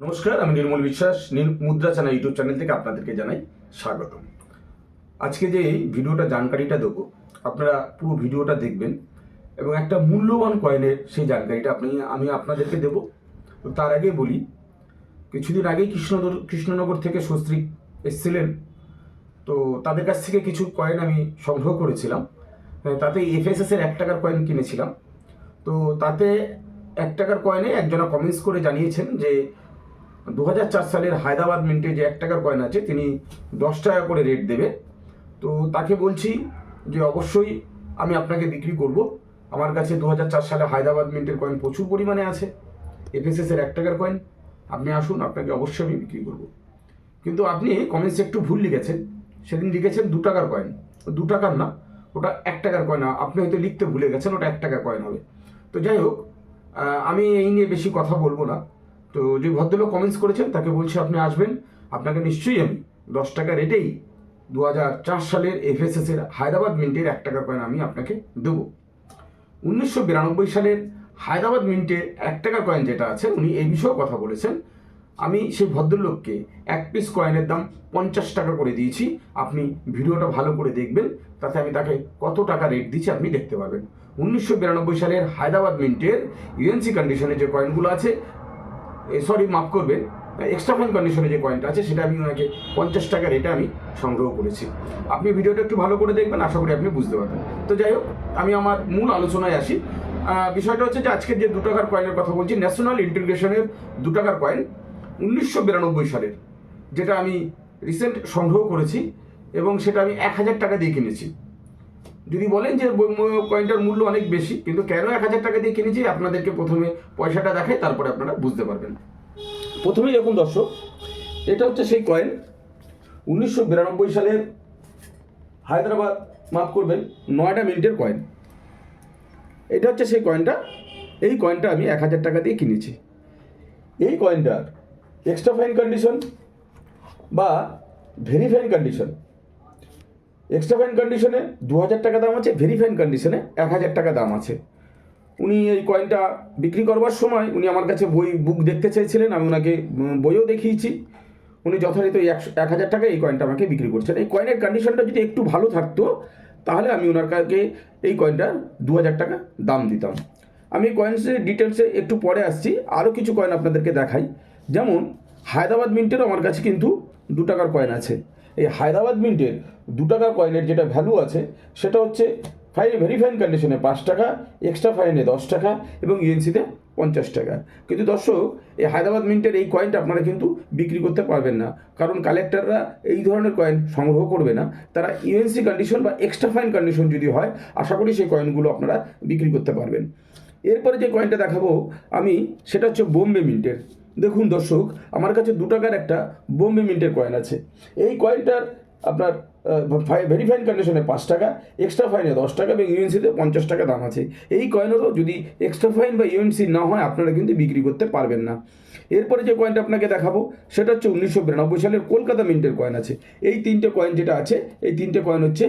নমস্কার আমি নির্মল বিশ্বাস মুদ্রা চ্যানেল ইউটিউব চ্যানেল থেকে আপনাদেরকে জানাই স্বাগতম। আজকে যে ভিডিওটা জানকারিটা দেবো আপনারা পুরো ভিডিওটা দেখবেন এবং একটা মূল্যবান কয়েনের সেই জানকারিটা আপনি আমি আপনাদেরকে দেবো। তার আগে বলি কিছুদিন আগেই কৃষ্ণনগর কৃষ্ণনগর থেকে সস্ত্রীক এসেছিলেন। তো তাদের কাছ থেকে কিছু কয়েন আমি সংগ্রহ করেছিলাম। আহ, তাতে এফএসএস এর এক টাকার কয়েন কিনেছিলাম। তো তাতে এক টাকার কয়েনে একজনা কমেন্টস করে জানিয়েছেন যে দু হাজার চার সালের হায়দ্রাবাদ মিন্টে যে এক টাকার কয়েন আছে, তিনি দশ টাকা করে রেট দেবে। তো তাকে বলছি যে অবশ্যই আমি আপনাকে বিক্রি করব। আমার কাছে দু হাজার চার সালে হায়দ্রাবাদ মিন্টের কয়েন প্রচুর পরিমাণে আছে। এফএসএস এর এক টাকার কয়েন আপনি আসুন, আপনাকে অবশ্যই আমি বিক্রি করব। কিন্তু আপনি কমেন্টসে একটু ভুল লিখেছেন। সেদিন লিখেছেন দু টাকার কয়েন দু টাকার না, ওটা এক টাকার কয়েন আপনি হয়তো লিখতে ভুলে গেছেন, ওটা এক টাকার কয়েন হবে। তো যাই হোক আমি এই নিয়ে বেশি কথা বলব না। তো যে ভদ্রলোক কমেন্টস করেছেন, তাকে বলছি আপনি আসবেন। আপনাকে নিশ্চয়ই আমি দশ টাকা রেটেই দু হাজার চার সালের এফএসএস এর হায়দ্রাবাদ মিন্টের এক টাকা কয়েন আমি আপনাকে দেবো। উনিশশো বিরানব্বই সালের হায়দ্রাবাদ মিন্টের এক টাকা কয়েন যেটা আছে, উনি এই বিষয়েও কথা বলেছেন। আমি সেই ভদ্রলোককে এক পিস কয়েনের দাম পঞ্চাশ টাকা করে দিয়েছি। আপনি ভিডিওটা ভালো করে দেখবেন, তাতে আমি তাকে কত টাকা রেট দিচ্ছি আপনি দেখতে পাবেন উনিশশো বিরানব্বই সালের হায়দ্রাবাদ মিন্টের ইউএনসি কন্ডিশনে যে কয়েনগুলো আছে সরি মাফ করবেন। এক্সট্রা ফাইন কন্ডিশনে যে কয়েনটা আছে, সেটা আমি ওনাকে পঞ্চাশ টাকা রেটে আমি সংগ্রহ করেছি। আপনি ভিডিওটা একটু ভালো করে দেখবেন, আশা করি আপনি বুঝতে পারবেন। তো যাই হোক, আমি আমার মূল আলোচনায় আসি। বিষয়টা হচ্ছে যে আজকে যে দু টাকার কয়েনের কথা বলছি ন্যাশনাল ইন্টিগ্রেশনের দু টাকার কয়েন উনিশশো বিরানব্বই সালের, যেটা আমি রিসেন্ট সংগ্রহ করেছি এবং সেটা আমি এক হাজার টাকা দিয়ে কিনেছি। যদি বলেন যে কয়েনটার মূল্য অনেক বেশি, কিন্তু কেন এক হাজার টাকা দিয়ে কিনেছি, আপনাদেরকে প্রথমে পয়সাটা দেখাই, তারপরে আপনারা বুঝতে পারবেন। প্রথমেই দেখুন দর্শক, এটা হচ্ছে সেই কয়েন উনিশশো বিরানব্বই সালের হায়দ্রাবাদ, মাফ করবেন, নয়ডা মিনিটের কয়েন এটা হচ্ছে সেই কয়েনটা এই কয়েনটা আমি এক হাজার টাকা দিয়ে কিনেছি। এই কয়েনটার এক্সট্রা ফাইন কন্ডিশন বা very fine condition extra fine কন্ডিশনে দু হাজার টাকা দাম আছে ভেরি ফাইন কন্ডিশনে এক হাজার টাকা দাম আছে। উনি এই কয়েনটা বিক্রি করবার সময় উনি আমার কাছে বই বুক দেখতে চেয়েছিলেন, আমি ওনাকে বইও দেখিয়েছি। উনি যথারীতি একশো এক হাজার টাকা এই কয়েনটা আমাকে বিক্রি করছেন। এই কয়েনের কন্ডিশনটা যদি একটু ভালো থাকতো, তাহলে আমি ওনার কাছে এই কয়েনটা দু হাজার টাকা দাম দিতাম। আমি কয়েন্সের ডিটেলসে একটু পরে আসছি, আরও কিছু কয়েন আপনাদেরকে দেখাই। যেমন, হায়দ্রাবাদ মিন্টেরও আমার কাছে কিন্তু দু টাকার কয়েন আছে। এই হায়দ্রাবাদ মিন্টের দু টাকার কয়েনের যেটা ভ্যালু আছে, সেটা হচ্ছে ফাইন ভেরি ফাইন কন্ডিশনে পাঁচ টাকা এক্সট্রা ফাইনে দশ টাকা এবং ইউএনসিতে পঞ্চাশ টাকা। কিন্তু দর্শক, এই হায়দ্রাবাদ মিন্টের এই কয়েনটা আপনারা কিন্তু বিক্রি করতে পারবেন না। কারণ কালেক্টররা এই ধরনের কয়েন সংগ্রহ করবে না। তারা ইউএনসি কন্ডিশন বা এক্সট্রা ফাইন কন্ডিশন যদি হয়, আশা করি সেই কয়েনগুলো আপনারা বিক্রি করতে পারবেন। এরপরে যে কয়েনটা দেখাবো আমি, সেটা হচ্ছে বোম্বে মিন্টের। দেখুন দর্শক, আমার কাছে দু টাকার একটা বোম্বে মিন্টের কয়েন আছে। এই কয়েনটার আপনার ভেরি ফাইন কন্ডিশনে পাঁচ টাকা এক্সট্রা ফাইনে দশ টাকা, এবং ইউএনসিতে পঞ্চাশ টাকা দাম আছে। এই কয়েনেরও যদি এক্সট্রা ফাইন বা ইউএনসি না হয়, আপনারা কিন্তু বিক্রি করতে পারবেন না। এরপরে যে কয়েনটা আপনাকে দেখাবো, সেটা হচ্ছে উনিশশো বিরানব্বই সালের কলকাতা মিন্টের কয়েন আছে। এই তিনটে কয়েন যেটা আছে, এই তিনটে কয়েন হচ্ছে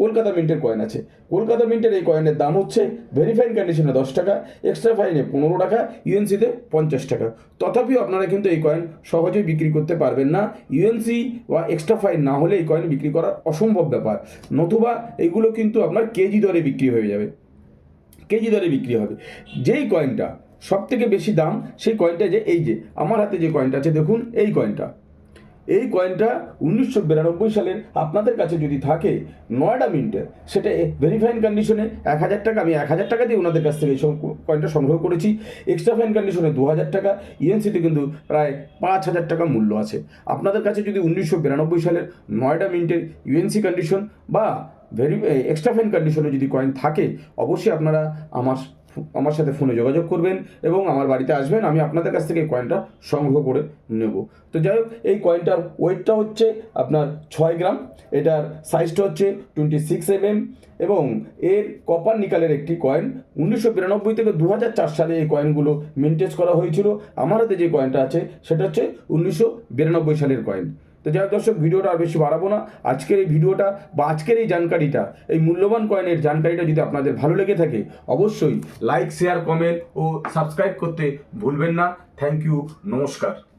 কলকাতা মিন্টের কয়েন আছে। কলকাতা মিন্টের এই কয়েনের দাম হচ্ছে ভেরিফাইন কন্ডিশনে দশ টাকা এক্সট্রা ফাইনে পনেরো টাকা ইউএনসিতে পঞ্চাশ টাকা। তথাপিও আপনারা কিন্তু এই কয়েন সহজেই বিক্রি করতে পারবেন না। ইউএনসি বা এক্সট্রা ফাইন না হলে এই কয়েন বিক্রি করা অসম্ভব ব্যাপার। নতুবা এইগুলো কিন্তু আপনার কেজি দরে বিক্রি হয়ে যাবে। কেজি দরে বিক্রি হবে। যেই কয়েনটা সব থেকে বেশি দাম, সেই কয়েনটা যে এই যে, আমার হাতে যে কয়েনটা আছে, দেখুন, এই কয়েনটা এই কয়েনটা উনিশশো বিরানব্বই সালের আপনাদের কাছে যদি থাকে, নয়ডা মিন্টের, সেটা ভেরিফাইন কন্ডিশনে এক হাজার টাকা, আমি এক হাজার টাকা দিয়ে ওনাদের কাছ থেকে এই কয়েনটা সংগ্রহ করেছি। এক্সট্রা ফাইন কন্ডিশনে দু হাজার টাকা ইএনসিতে কিন্তু প্রায় পাঁচ হাজার টাকা মূল্য আছে। আপনাদের কাছে যদি উনিশশো বিরানব্বই সালের নয়ডা মিন্টের ইউএনসি কন্ডিশন বা ভেরি এক্সট্রা ফাইন কন্ডিশনে যদি কয়েন থাকে, অবশ্যই আপনারা আমার আমার সাথে ফোনে যোগাযোগ করবেন এবং আমার বাড়িতে আসবেন, আমি আপনাদের কাছ থেকে এই কয়েনটা সংগ্রহ করে নেব। তো যাই হোক, এই কয়েনটার ওয়েটটা হচ্ছে আপনার ছয় গ্রাম, এটার সাইজটা হচ্ছে টোয়েন্টি সিক্স এমএম এবং এর কপার নিকালের একটি কয়েন উনিশশো বিরানব্বই থেকে দু হাজার চার সালে এই কয়েনগুলো মেনটেজ করা হয়েছিল। আমার হাতে যে কয়েনটা আছে, সেটা হচ্ছে উনিশশো বিরানব্বই সালের কয়েন তো যাই দর্শক, ভিডিওটা আর বেশি বাড়াবো না। আজকের এই ভিডিওটা বা আজকের এই জানকারিটা, এই মূল্যবান কয়েনের জানকারিটা যদি আপনাদের ভালো লেগে থাকে, অবশ্যই লাইক শেয়ার কমেন্ট ও সাবস্ক্রাইব করতে ভুলবেন না। থ্যাংক ইউ নমস্কার।